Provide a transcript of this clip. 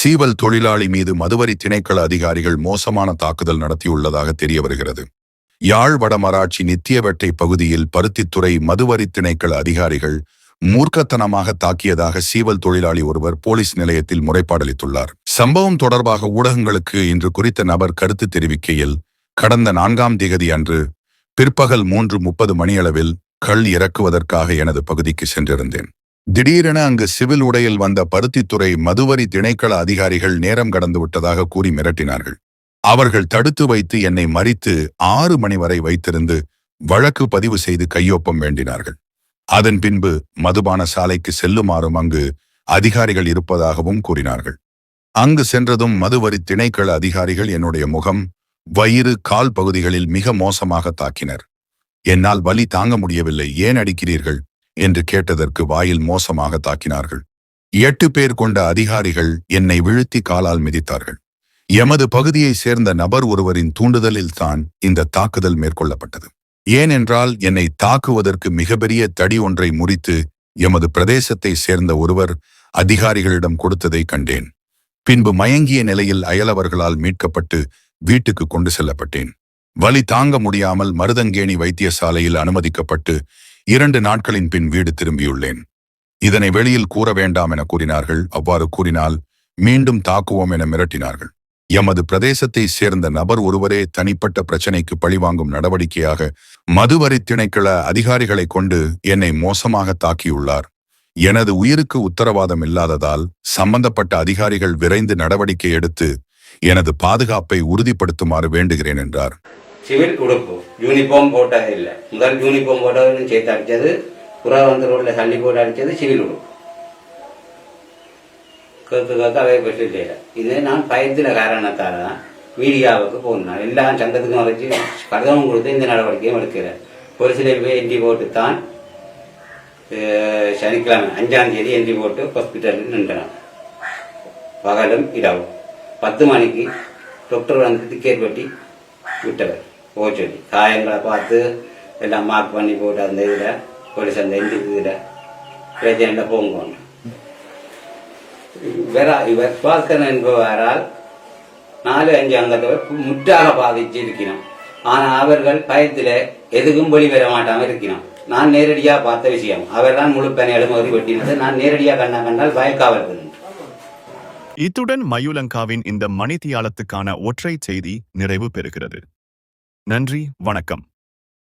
சீவல் தொழிலாளி மீது மதுவரி திணைக்கள அதிகாரிகள் மோசமான தாக்குதல் நடத்தியுள்ளதாக தெரிய வருகிறது யாழ் வடமராட்சி நித்தியவெட்டை பகுதியில் பருத்தித்துறை மதுவரி திணைக்கள அதிகாரிகள் மூர்க்கத்தனமாக தாக்கியதாக சீவல் தொழிலாளி ஒருவர் போலீஸ் நிலையத்தில் முறைப்பாடளித்துள்ளார் சம்பவம் தொடர்பாக ஊடகங்களுக்கு இன்று குறித்த நபர் கருத்து தெரிவிக்கையில் கடந்த நான்காம் திகதி அன்று பிற்பகல் மூன்று முப்பது மணியளவில் கள் இறக்குவதற்காக எனது பகுதிக்கு சென்றிருந்தேன். திடீரென அங்கு சிவில் உடையில் வந்த பருத்தித்துறை மதுவரி திணைக்கள அதிகாரிகள் நேரம் கடந்து விட்டதாக கூறி மிரட்டினார்கள். அவர்கள் தடுத்து வைத்து என்னை மறித்து ஆறு மணி வரை வைத்திருந்து வழக்கு பதிவு செய்து கையொப்பம் வேண்டினார்கள். அதன் பின்பு மதுபான சாலைக்கு செல்லுமாறும் அங்கு அதிகாரிகள் இருப்பதாகவும் கூறினார்கள். அங்கு சென்றதும் மதுவரி திணைக்கள அதிகாரிகள் என்னுடைய முகம் வயிறு கால் பகுதிகளில் மிக மோசமாக தாக்கினர். என்னால் வலி தாங்க முடியவில்லை. ஏன் அடிக்கிறீர்கள்? என்று கேட்டதற்கு வாயில் மோசமாக தாக்கினார்கள். எட்டு பேர் கொண்ட அதிகாரிகள் என்னை வீழ்த்தி காலால் மிதித்தார்கள். எமது பகுதியைச் சேர்ந்த நபர் ஒருவரின் தூண்டுதலில்தான் இந்த தாக்குதல் மேற்கொள்ளப்பட்டது. ஏனென்றால் என்னை தாக்குவதற்கு மிகப்பெரிய தடி ஒன்றை முறித்து எமது பிரதேசத்தை சேர்ந்த ஒருவர் அதிகாரிகளிடம் கொடுத்ததை கண்டேன். பின்பு மயங்கிய நிலையில் அயலவர்களால் மீட்கப்பட்டு வீட்டுக்கு கொண்டு செல்லப்பட்டேன். வலி தாங்க முடியாமல் மருதங்கேணி வைத்தியசாலையில் அனுமதிக்கப்பட்டு இரண்டு நாட்களின் பின் வீடு திரும்பியுள்ளேன். இதனை வெளியில் கூற வேண்டாம் என கூறினார்கள். அவ்வாறு கூறினால் மீண்டும் தாக்குவோம் என மிரட்டினார்கள். எமது பிரதேசத்தை சேர்ந்த நபர் ஒருவரே தனிப்பட்ட பிரச்சனைக்கு பழிவாங்கும் நடவடிக்கையாக மதுவரி திணைக்கள அதிகாரிகளை கொண்டு என்னை மோசமாக தாக்கியுள்ளார். எனது உயிருக்கு உத்தரவாதம் இல்லாததால் சம்பந்தப்பட்ட அதிகாரிகள் விரைந்து நடவடிக்கை எடுத்து எனது பாதுகாப்பை உறுதிப்படுத்துமாறு வேண்டுகிறேன் என்றார். சிவில் உடுப்பு. யூனிஃபார்ம் போட்டது இல்லை. முதல் யூனிஃபார்ம் போட்டதுன்னு சேர்த்து அடித்தது புறா வந்து ரோட்டில் சண்டி போட்டு அடித்தது சிவில் உடுப்பு. கேட்க கேட்க அவை பெற்று செய்யலை. இது நான் பயத்தின காரணத்தால் தான் மீடியாவுக்கு போனேன் எல்லா சங்கத்துக்கும் வச்சு கடிதமும் கொடுத்து இந்த நடவடிக்கையும் எடுக்கிறேன். ஒரு சிலர் போய் என்ட்ரி போட்டு தான் சனிக்கிழமை அஞ்சாம் தேதி என்ட்ரி போட்டு ஹாஸ்பிட்டலில் நின்றன. பகலும் இரவும். பத்து மணிக்கு டாக்டர் வந்து டிக்கெட் விட்டவர். போக காயங்களை பார்த்து எல்லாம் மார்க் பண்ணி போட்டு அந்த இதில் போலீஸ் அந்த இந்த இதில் பிரச்சனை போங்க வேற இவர் பாஸ்கரன் என்பவரால் நாலு அஞ்சு அங்கத்தை முற்றாக பாதிச்சு இருக்கிறோம் ஆனால் அவர்கள் பயத்தில் எதுக்கும் வெளி வர மாட்டாமல் இருக்கிறோம். நான் நேரடியாக பார்த்த விஷயம். அவர் தான் முழு பணியாலும் எழுமதி வெட்டினது. நான் நேரடியாக கண்ணா கண்டால் பயக்காவல் இத்துடன் மயூலங்காவின் இந்த மணித்தியாலத்துக்கான ஒற்றை செய்தி நிறைவு பெறுகிறது. நன்றி வணக்கம்.